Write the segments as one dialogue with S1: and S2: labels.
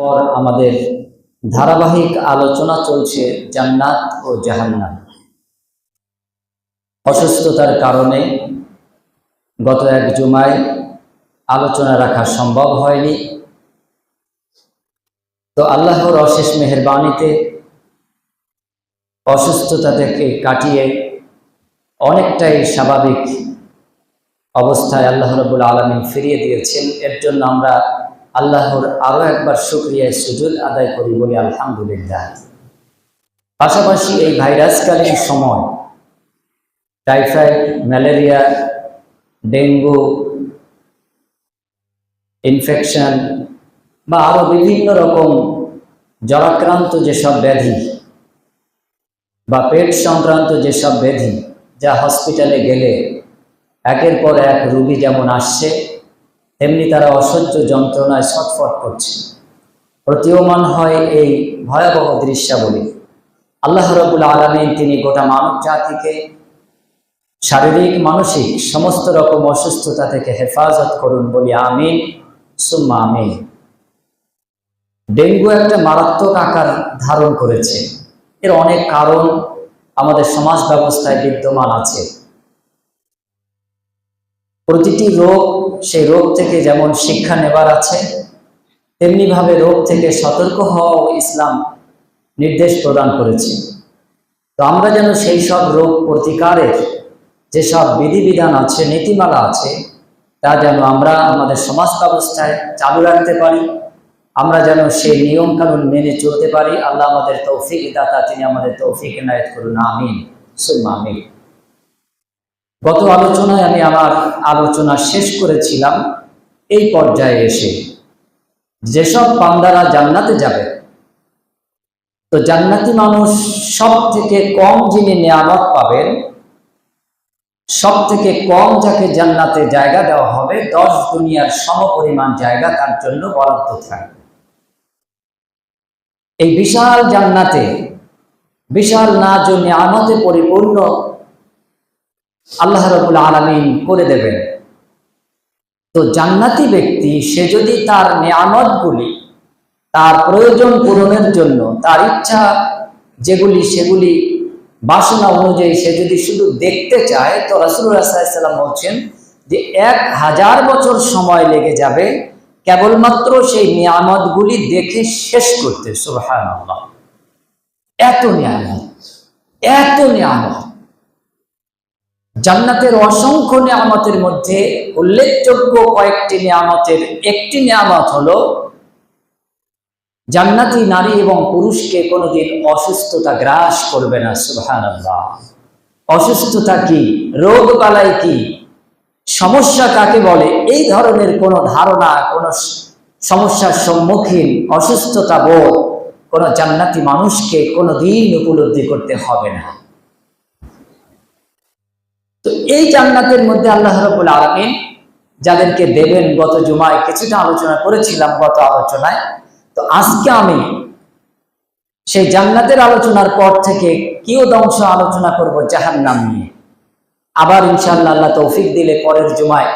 S1: পর আমাদের ধারাবাহিক আলোচনা চলছে জান্নাত ও জাহান্নাম। অসুস্থতার কারণে গত এক জুমায় আলোচনা রাখা সম্ভব হয়নি। তো আল্লাহর অশেষ মেহেরবানিতে অসুস্থতা থেকে কাটিয়ে অনেকটাই স্বাভাবিক অবস্থায় আল্লাহ রবুল আলমিন ফিরিয়ে দিয়েছেন। এর জন্য আমরা আল্লাহর আরও একবার শুক্রিয়ায় সুযোগ আদায় করি বলি আলহামদুলিল্লাহ। পাশাপাশি এই ভাইরাসকালীন সময় টাইফয়েড, ম্যালেরিয়া, ডেঙ্গু, ইনফেকশন বা আরও বিভিন্ন রকম জরাক্রান্ত যেসব ব্যাধি বা পেট সংক্রান্ত যেসব ব্যাধি যা হসপিটালে গেলে একের পর এক রুগী যেমন আসছে তেমনি তারা অসহ্য যন্ত্রণায় ছটফট করছে। প্রতীয়মান হয় এই ভয়াবহ দৃশ্যাবলী। আল্লাহ রবুল আলমিন তিনি গোটা মানব জাতিকে শারীরিক, মানসিক সমস্ত রকম অসুস্থতা থেকে হেফাজত করুন বলি আমি সুম্মা আমি ডেঙ্গু একটা মারাত্মক আকার ধারণ করেছে। এর অনেক কারণ আমাদের সমাজ ব্যবস্থায় বিদ্যমান আছে। প্রতিটি রোগ, সেই রোগ থেকে যেমন শিক্ষা নেবার আছে, তেমনিভাবে রোগ থেকে সতর্ক হওয়াও ইসলাম নির্দেশ প্রদান করেছে। তো আমরা যেন সেই সব রোগ প্রতিকারের যেসব বিধিবিধান আছে, নীতিমালা আছে, তা যেন আমরা আমাদের সমাজ ব্যবস্থায় চালু রাখতে পারি, আমরা যেন সেই নিয়ম কানুন মেনে চলতে পারি। আল্লাহ আমাদের তৌফিক দাতা, তিনি আমাদের তৌফিক এনায়ত করুন। আমিন। সুম্মা আমিন। গত আলোচনায় আমি আমার আলোচনা শেষ করেছিলাম এই পর্যায়ে এসে। যেসব পান্দারা জান্নাতে যাবে, তো জান্নাতি মানুষ সব থেকে কম যিনি নিয়ামত পাবেন সব থেকে কম যাকে জান্নাতে জায়গা দেওয়া হবে, দশ দুনিয়ার সমপরিমাণ জায়গা তার জন্য বরাদ্দ থাকবে। এই বিশাল জান্নাতে, বিশাল নাজ ও নিয়ামতে পরিপূর্ণ আল্লাহ রবুল আলমিন করে দেবেন। তো জান্নাতি ব্যক্তি, সে যদি তার নিয়ামতগুলি, তার প্রয়োজন পূরণের জন্য, তার ইচ্ছা যেগুলি, সেগুলি বাসনা অনুযায়ী সে যদি শুধু দেখতে চায়, তো রাসুল্লাহাম বলছেন যে এক হাজার বছর সময় লেগে যাবে, কেবলমাত্র সেই নিয়ামতগুলি দেখে শেষ করতে। সুবাহান এত নিয়ামত এত নিয়ামত। জান্নাতের অসংখ্য নিয়ামতের মধ্যে উল্লেখযোগ্য কয়েকটি নিয়ামতের একটি নিয়ামত হলো, জান্নাতি নারী এবং পুরুষকে কোনোদিন অসুস্থতা গ্রাস করবে না সুহান অসুস্থতা কি? রোগ বালাই কি? সমস্যা কাকে বলে? এই ধরনের কোনো ধারণা, কোনো সমস্যার সম্মুখীন অসুস্থতা বোধ কোনো জান্নাতি মানুষকে কোনো দিন উপলব্ধি করতে হবে না। এই জান্নাতের মধ্যে আল্লাহ রবুল আলমিন যাদেরকে দেবেন, গত জুমায় কিছুটা আলোচনা করেছিলাম গত আলোচনায়। তো আজকে আমি সেই জান্নাতের আলোচনার পর থেকে কিও দংশ আলোচনা করব জাহান নাম নিয়ে। আবার ইনশাল্লাহ আল্লাহ তৌফিক দিলে পরের জুমায়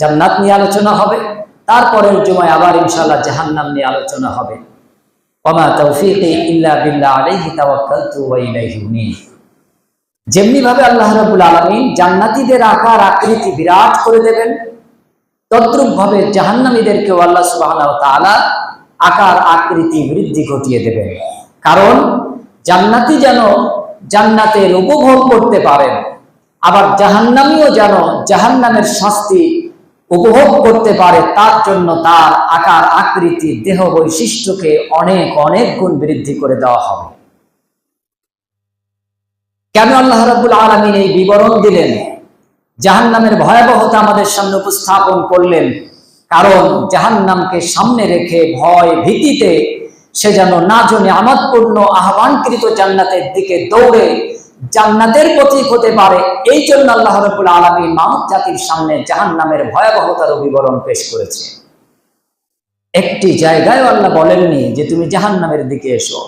S1: জান্নাত নিয়ে আলোচনা হবে, তারপরের জুমায় আবার ইনশাল্লাহ জাহান নাম নিয়ে আলোচনা হবে। ওমা তৌফিক ইল্লা বিল্লাহ আলাইহি তাওয়াক্কালতু ওয়া ইলাইহি উনীব। যেমনি ভাবে আল্লাহ রাবুল আলমিন জান্নাতিদের আকার, আকৃতি বিরাট করে দেবেন তদ্রুপ ভাবে জাহান্নামীদেরকেও আল্লাহ সুবাহ আকার, আকৃতি বৃদ্ধি ঘটিয়ে দেবেন। কারণ জান্নাতি যেন জান্নাতের উপভোগ করতে পারেন, আবার জাহান্নামীও যেন জাহান্নামের শাস্তি উপভোগ করতে পারে, তার জন্য তার আকার, আকৃতি, দেহ বৈশিষ্ট্যকে অনেক অনেক গুণ বৃদ্ধি করে দেওয়া হবে। কেন আল্লাহ রাবুল আলমিন এই বিবরণ দিলেন? জাহান নামের ভয়াবহতা আমাদের সামনে উপস্থাপন করলেন। কারণ জাহান নামকে সামনে রেখে ভয় ভীতিতে সে যেন না জনে আমাদপূর্ণ আহ্বানকৃত জান্নাতের দিকে দৌড়ে জান্নাতের প্রতীক হতে পারে। এই জন্য আল্লাহ রবুল আলমী মানব জাতির সামনে জাহান নামের ভয়াবহতার বিবরণ পেশ করেছে। একটি জায়গায় আল্লাহ বলেননি যে তুমি জাহান নামের দিকে এসো।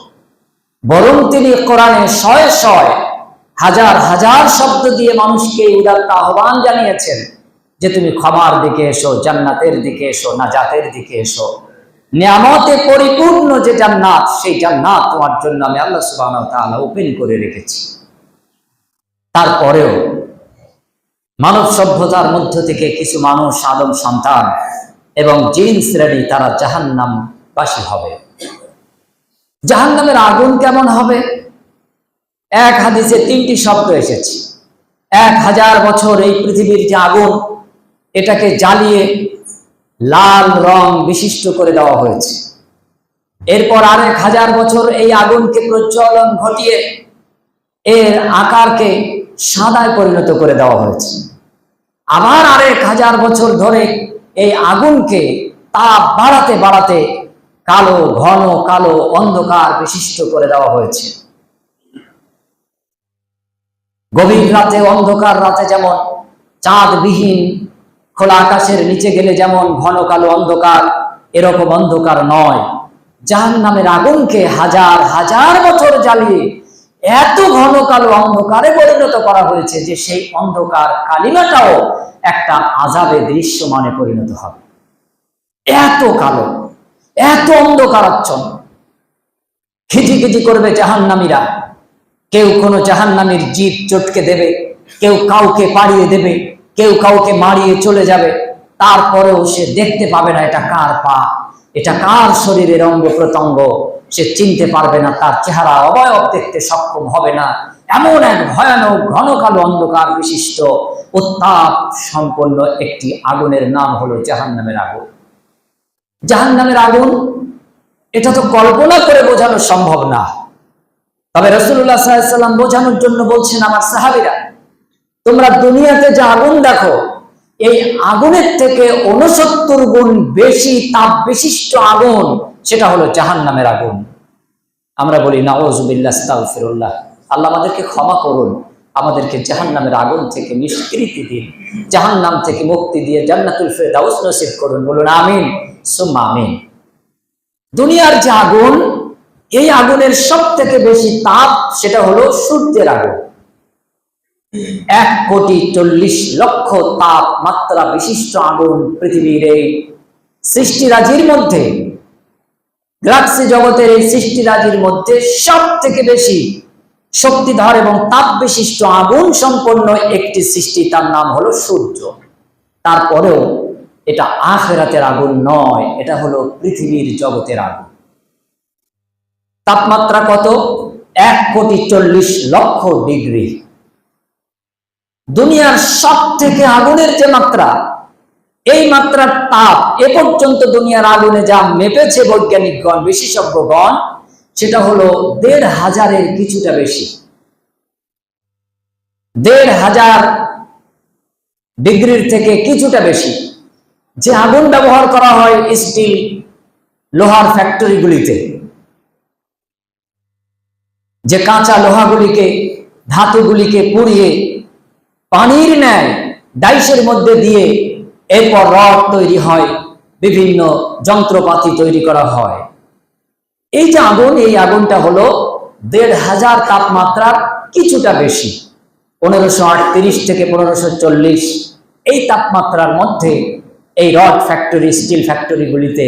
S1: বরং তিনি কোরআনে শয়ে শয় হাজার হাজার শব্দ দিয়ে মানুষকে উদাত্ত আহ্বান জানিয়েছেন যে তুমি ক্ষমার দিকে এসো, জান্নাতের দিকে এসো না জাতের দিকে এসো। নিয়ামতে পরিপূর্ণ যে জান্নাত, সেই জান্নাত তোমার জন্য আমি আল্লাহ তাআলা ওপেন করে রেখেছি। তারপরেও মানব সভ্যতার মধ্য থেকে কিছু মানুষ, আদম সন্তান এবং জিন শ্রেণি, তারা জাহান্নাম বাসী হবে। জাহান্নামের আগুন কেমন হবে? এক হাদিসে তিনটি শব্দ এসেছে। এক হাজার বছর এই পৃথিবীর যে আগুন, এটাকে জ্বালিয়ে লাল রং বিশিষ্ট করে দেওয়া হয়েছে। এরপর আরেক হাজার বছর এই আগুনকে প্রজ্বলন ঘটিয়ে এর আকারকে সাদায় পরিণত করে দেওয়া হয়েছে। আবার আরেক হাজার বছর ধরে এই আগুনকে তাপ বাড়াতে বাড়াতে কালো, ঘন, কালো অন্ধকার বিশিষ্ট করে দেওয়া হয়েছে। গভীর রাতে অন্ধকার রাতে যেমন চাঁদবিহীন, খোলা আকাশের নিচে গেলে যেমন ঘন কালো অন্ধকার, এরকম অন্ধকার নয়। জাহান নামের আগুনকে হাজার হাজার বছর জ্বালিয়ে এত ঘন কালো অন্ধকারে পরিণত করা হয়েছে যে সেই অন্ধকার কালিমাটাও একটা আজাবে দৃশ্যমানে পরিণত হবে। এত কালো, এত অন্ধকারাচ্ছন্ন। খিচিখিচি করবে জাহান্নামীরা। কেউ কোনো জাহান্নামীর জীব চটকে দেবে, কেউ কাউকে পাড়িয়ে দেবে, কেউ কাউকে মারিয়ে চলে যাবে, তারপরেও সে দেখতে পাবে না এটা কার পা। এটা কার শরীরের অঙ্গ প্রত্যঙ্গ, সে চিনতে পারবে না, তার চেহারা অবয়ব দেখতে সক্ষম হবে না। এমন এক ভয়ানক ঘন কালো অন্ধকার বিশিষ্ট উত্তাপ সম্পন্ন একটি আগুনের নাম হলো জাহান্নামের আগুন। জাহান্নামের আগুন, এটা তো কল্পনা করে বোঝানো সম্ভব না। তবে রসুল্লাহ সাল্লাম বোঝানোর জন্য বলছেন, আমার সাহাবিরা, তোমরা দুনিয়াতে যে আগুন দেখো, এই আগুনের থেকে উনসত্তর গুণ বেশি তাপ বিশিষ্ট আগুন সেটা হলো জাহান নামের আগুন। আমরা বলি নাওজুবিল্লাহ আল্লাহ আমাদেরকে ক্ষমা করুন, আমাদেরকে জাহান নামের আগুন থেকে নিষ্কৃতি দিন জাহান নাম থেকে মুক্তি দিয়ে জান্নাতুল ফেরদাউস নসিব করুন। বলুন, আমিন। সুম্মা, আমিন। দুনিয়ার যে আগুন এই আগুনের সব থেকে বেশি তাপ সেটা হলো সূর্যের আগুন। এক কোটি চল্লিশ লক্ষ তাপমাত্রা বিশিষ্ট আগুন পৃথিবীর এই সৃষ্টিরাজির মধ্যে, গ্যালাক্সি জগতের এই সৃষ্টিরাজির মধ্যে সব থেকে বেশি শক্তিধর এবং তাপ বিশিষ্ট আগুন সম্পন্ন একটি সৃষ্টি, তার নাম হলো সূর্য। তারপরেও এটা আখেরাতের আগুন নয়, এটা হলো পৃথিবীর জগতের আগুন। তাপমাত্রা কত? এক কোটি চল্লিশ লক্ষ ডিগ্রি। দুনিয়ার সব থেকে আগুনের যে মাত্রা, এই মাত্রার তাপ এ পর্যন্ত দুনিয়ার আগুনে যা মেপেছে বৈজ্ঞানিকগণ, বিশেষজ্ঞগণ, সেটা হলো দেড় হাজারের কিছুটা বেশি। দেড় হাজার ডিগ্রির থেকে কিছুটা বেশি। যে আগুন ব্যবহার করা হয় স্টিল লোহার ফ্যাক্টরিগুলিতে। যে কাঁচা লোহাগুলিকে, ধাতুগুলিকে পুড়িয়ে পানির ন্যায় ডাইসের মধ্যে দিয়ে এরপর রড তৈরি হয়, বিভিন্ন যন্ত্রপাতি তৈরি করা হয়। এই যে আগুন, এই আগুনটা হলো দেড় হাজার তাপমাত্রার কিছুটা বেশি। পনেরোশো আটত্রিশ থেকে পনেরোশো চল্লিশ এই তাপমাত্রার মধ্যে এই রড ফ্যাক্টরি, স্টিল ফ্যাক্টরিগুলিতে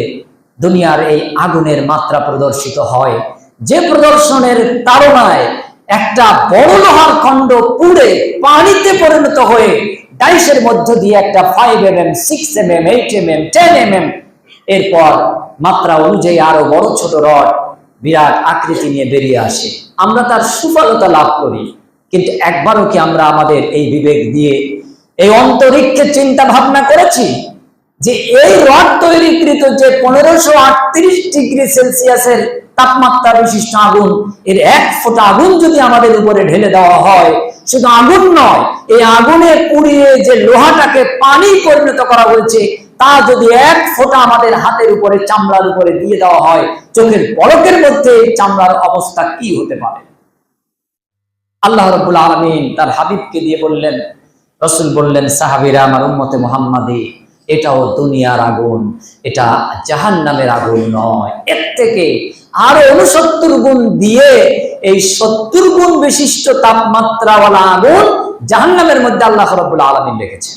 S1: দুনিয়ার এই আগুনের মাত্রা প্রদর্শিত হয়। যে প্রদর্শনের তাড়নায় একটা বড় লোহার খণ্ড পুড়ে পানিতে পরিণত হয়ে ডাইসের মধ্য দিয়ে একটা five M M six M M eight M M ten M M এরপর মাত্রা অনুযায়ী আরও বড় ছোট রড বিরাট আকৃতি নিয়ে বেরিয়ে আসে। আমরা তার সুফলতা লাভ করি। কিন্তু একবারও কি আমরা আমাদের এই বিবেক দিয়ে এই অন্তরিক্ষে চিন্তা ভাবনা করেছি যে এই রড তৈরিকৃত যে পনেরোশো আটত্রিশ ডিগ্রি সেলসিয়াসের তাপমাত্রা বিশিষ্ট আগুন, এর এক ফোঁটা আগুন যদি আমাদের উপরে ঢেলে দেওয়া হয়, শুধু আগুন নয়, এই আগুনে পুড়িয়ে যে লোহাটাকে পানি পরিণত করা হয়েছে, তা যদি এক ফোঁটা আমাদের হাতের উপরে, চামড়ার উপরে দিয়ে দেওয়া হয়, চোখের পলকের মধ্যে চামড়ার অবস্থা কি হতে পারে? আল্লাহ রবুল আলমিন তার হাবিবকে দিয়ে বললেন, রসুল বললেন, সাহাবিরা আমার উম্মতে মোহাম্মদী, এটাও দুনিয়ার আগুন, এটা জাহান নামের আগুন নয়। এর থেকে আরও উনসত্তর গুণ দিয়ে এই সত্তর গুণ বিশিষ্ট তাপমাত্রাওয়ালা আগুন জাহান নামের মধ্যে আল্লাহ রবুল আলমিন রেখেছেন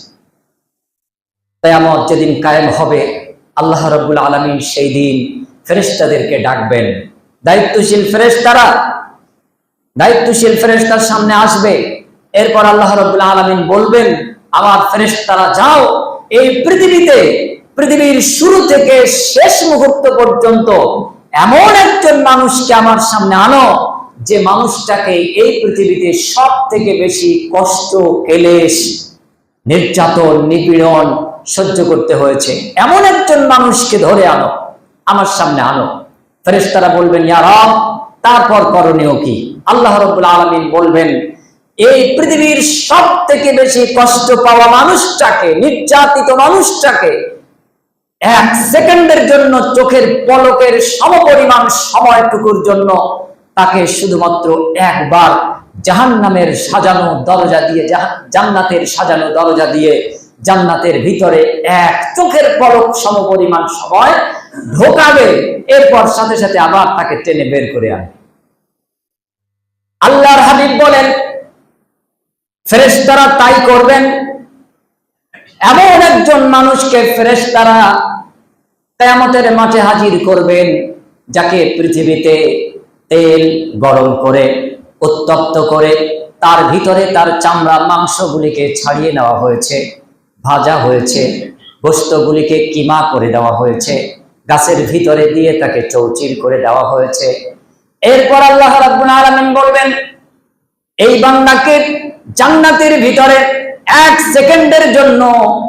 S1: কেয়ামত যেদিন কায়েম হবে, আল্লাহ রব্বুল আলমিন সেই দিন ফেরেশতাদেরকে ডাকবেন। দায়িত্বশীল ফেরেশতারা, দায়িত্বশীল ফেরেশতার সামনে আসবে। এরপর আল্লাহ রাব্বুল আলামিন বলবেন, আমার ফেরেশতারা যাও, এই পৃথিবীতে, পৃথিবীর শুরু থেকে শেষ মুহূর্ত পর্যন্ত এমন একজন মানুষকে আমার সামনে আনো যে মানুষটাকে এই পৃথিবীতে সব থেকে বেশি কষ্ট, কেলেশ, নির্যাতন, নিপীড়ন সহ্য করতে হয়েছে। এমন একজন মানুষকে ধরে আনো, আমার সামনে আনো। ফেরেশতারা বলবেন, ইয়া রব, তারপর করণীয় কি? আল্লাহ রাব্বুল আলামিন বলবেন, এই পৃথিবীর সব থেকে বেশি কষ্ট পাওয়া মানুষটাকে, নির্যাতিত মানুষটাকে এক সেকেন্ডের জন্য চোখের পলকের সমপরিমাণ সময়টুকুর জন্য তাকে শুধুমাত্র একবার জাহান্নামের সাজানো দরজা দিয়ে জান্নাতের সাজানো দরজা দিয়ে জান্নাতের ভিতরে এক চোখের পলক সমপরিমাণ সময় ঢোকাবে, এরপর সাথে সাথে আবার তাকে টেনে বের করে আনবে আল্লাহর হাবিব বলেন, ফেরেশতারা তাই করবেন। এমন একজন মানুষকে ফেরেশতারা কেয়ামতের মাঠে হাজির করবেন, যাকে পৃথিবীতে তেল গরম করে, উত্তপ্ত করে, তার ভিতরে তার চামড়া মাংসগুলিকে ছাড়িয়ে নেওয়া হয়েছে, ভাজা হয়েছে গোস্তগুলিকে কিমা করে দেওয়া হয়েছে, গাছের ভিতরে দিয়ে তাকে চৌচির করে দেওয়া হয়েছে। এরপর আল্লাহ রাব্বুল আলামিন বলবেন, এই বান্দাকে জান্নাতের ভিতরে এক সেকেন্ডের জন্য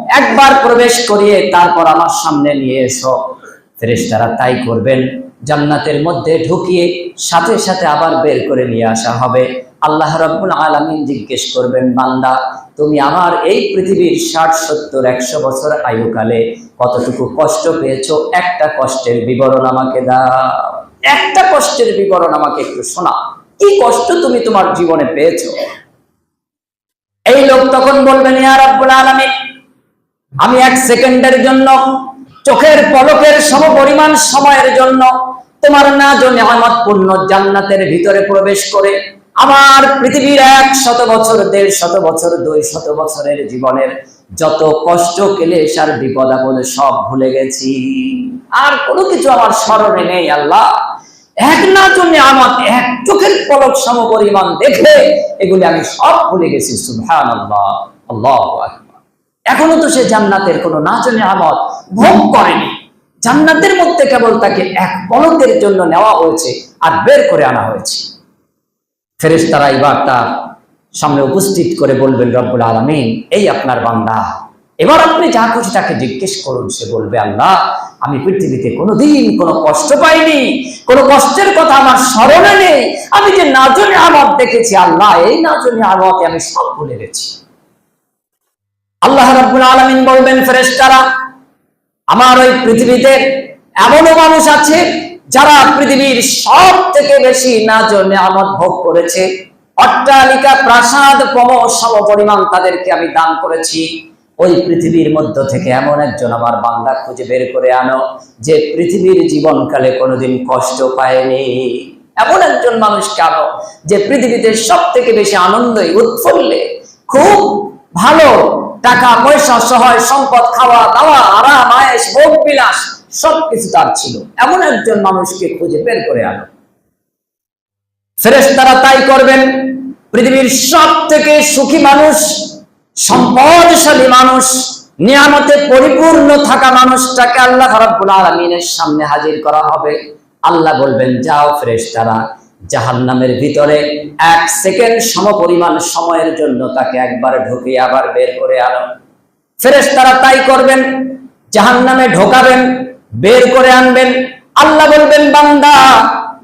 S1: একবার প্রবেশ করিয়ে তারপর আমার সামনে নিয়ে এসো। ফেরেশতারা তাই করবেন। জান্নাতের মধ্যে ঢুকিয়ে সাথে সাথে আবার বের করে নিয়ে আসা হবে। আল্লাহ রাব্বুল আলামিন জিজ্ঞেস করবেন, বান্দা, তুমি আমার এই পৃথিবীর ষাট, সত্তর, একশো বছর আয়ুকালে কতটুকু কষ্ট পেয়েছ? একটা কষ্টের বিবরণ আমাকে দাও। একটা কষ্টের বিবরণ আমাকে একটু শোনা কি কষ্ট তুমি তোমার জীবনে পেয়েছ? এই লোক তখন বলবেন, ইয়া রাব্বুল আলামিন, আমি এক সেকেন্ডের জন্য চোখের পলকের সমপরিমাণ সময়ের জন্য তোমার না নিয়ামত পূর্ণ জান্নাতের ভিতরে প্রবেশ করে আমার পৃথিবীর এক শত বছর দেড় শত বছর দুই শত বছরের জীবনের যত কষ্ট, কেলেশ আর বিপদ আপদ সব ভুলে গেছি। আর কোনো কিছু আমার স্মরণে নেই, আল্লাহ। এক না জন্য আমার এক চোখের পলক সমপরিমাণ দেখে এগুলি আমি সব ভুলে গেছি আল্লাহ এখনও তো সে জান্নাতের কোনো না জানে আমত ভোগ করেনি। জান্নাতের মধ্যে কেবল তাকে এক পলকের জন্য নেওয়া হয়েছে আর বের করে আনা হয়েছে। ফেরেশতারা এবার তার সামনে উপস্থিত করে বলবেন, রব্বুল আলামিন, এই আপনার বান্দা এবার আপনি যা খুশি তাকে জিজ্ঞেস করুন, সে বলবে, আল্লাহ, আমি পৃথিবীতে কোনোদিন কোনো কষ্ট পাইনি, কোনো কষ্টের কথা আমার স্মরণে নেই। আমি যে নাজনে আমত দেখেছি, আল্লাহ, এই নাজনে আমতে আমি সব ভুলে গেছি। আল্লাহ রাব্বুল আলামিন বলবেন, ফেরেশতারা, আমার ওই পৃথিবীতে এমনও মানুষ আছে, যারা পৃথিবীর সব থেকে বেশি না জন্য আমদ ভোগ করেছে। অট্টালিকা প্রাসাদ পম সম পরিমাণ তাদেরকে আমি দান করেছি। ওই পৃথিবীর মধ্য থেকে এমন একজন আমার বান্দা খুঁজে বের করে আনো, যে পৃথিবীর জীবনকালে কোনোদিন কষ্ট পায়নি। এমন একজন মানুষকে আনো, যে পৃথিবীতে সব থেকে বেশি আনন্দই উৎফুল্লে, খুব ভালো টাকা পয়সা সহায় সম্পদ, খাওয়া, দাওয়া, আরাম আয়েস ভোগ, বিলাস, সবকিছু তার ছিল। এমন একজন মানুষকে খুঁজে বের করে আনো। ফেরেস তারা তাই করবেন। পৃথিবীর সব থেকে সুখী মানুষ সম্পদশালী মানুষ, নিয়ামতে পরিপূর্ণ থাকা মানুষটাকে আল্লাহ রাব্বুল আলামিনের সামনে হাজির করা হবে। আল্লাহ বলবেন, যাও ফেরেশতারা, জাহান্নামের ভিতরে এক সেকেন্ড সমপরিমাণ সময়ের জন্য তাকে একবার ঢুকিয়ে আবার বের করে আনো। ফেরেশতারা তাই করবেন, জাহান্নামে ঢোকাবেন, বের করে আনবেন। আল্লাহ বলবেন, বান্দা,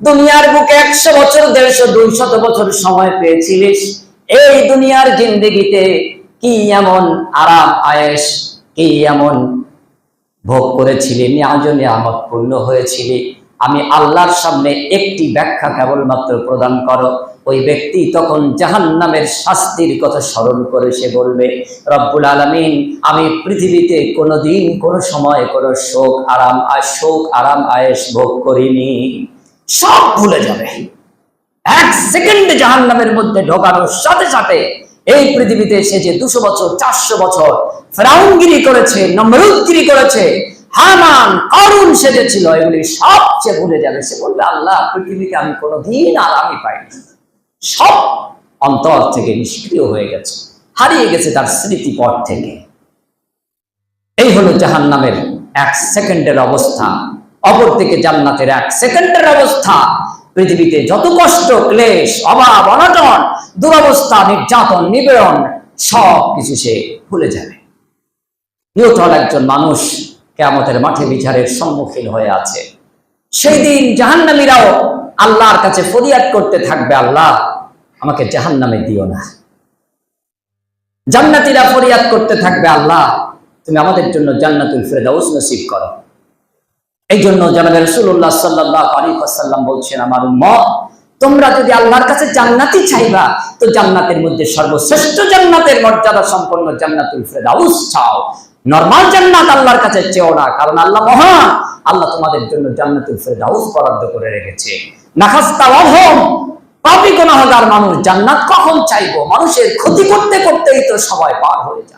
S1: দুনিয়ার বুকে একশো বছর, দেড়শো, দুইশত বছর সময় পেয়েছিলিস। এই দুনিয়ার জিন্দেগিতে কি এমন আরাম আয়েস কি এমন ভোগ করেছিলি? নিয়াজ নিয়ামত পূর্ণ হয়েছিলি। আমি আল্লাহর সামনে একটি ব্যাখ্যা কেবলমাত্র প্রদান করো। ওই ব্যক্তি তখন জাহান্নামের শাস্তির কথা স্মরণ করে সে বলবে, রব্বুল আলামিন, আমি পৃথিবীতে কোনোদিন, কোনো সময় কোনো শোক আরাম আর শোক আরাম আয়েস ভোগ করিনি। সব ভুলে যাবে। এক সেকেন্ডে জাহান্নামের মধ্যে ঢোকানোর সাথে সাথে এই পৃথিবীতে সে যে দুশো বছর, চারশো বছর ফেরাউনগিরি করেছে, নমরুদগিরি করেছে হামান করুণ সেজেছিল, এগুলি সবচেয়ে ভুলে যাবে। সে বলবে, আল্লাহ পৃথিবীতে আমি কোনোদিন আরামই পাইনি। সব অন্তর থেকে নিষ্ক্রিয় হয়ে গেছে, হারিয়ে গেছে তার স্মৃতিপট থেকে। এই হলো জাহান নামের এক সেকেন্ডের অবস্থা। অপর থেকে জান্নাতের এক সেকেন্ডের অবস্থা। পৃথিবীতে যত কষ্ট, ক্লেশ, অভাব, অনটন, দুরবস্থা, নির্যাতন নিবেদন সব কিছু সে ভুলে যাবে। নিউট্রাল একজন মানুষ কেয়ামতের মাঠে বিচারের সম্মুখীন হয়ে আছে। সেই দিন জাহান্নামীরাও আল্লাহর কাছে ফরিয়াদ করতে থাকবে, আল্লাহ, আমাকে জাহান্নামে দিও না। জান্নাতীরা ফরিয়াদ করতে থাকবে, আল্লাহ, তুমি আমাদের জন্য জান্নাতুল ফেরদাউস নসিব করো। এই জন্য জানাবে রসুল্লাহ সাল্লাহ আলী সাল্লাম বলছেন, আমার উম্মত, তোমরা যদি আল্লাহর কাছে জান্নাতি চাইবা, তো জান্নাতের মধ্যে সর্বশ্রেষ্ঠ জান্নাতের মর্যাদা সম্পন্ন জান্নাতুল ফেরদাউস চাও। নরমাল জান্নাত আল্লাহর কাছে চেও না, কারণ আল্লাহ মহান। আল্লাহ তোমাদের জন্য জান্নাতুল ফেরদাউস বরাদ্দ করে রেখেছে। নাখাস্তা অহম পাপি গুনাহগার মানুষ জান্নাত কখন চাইব? মানুষের ক্ষতি করতে করতেই তো সবাই পার হয়ে যায়।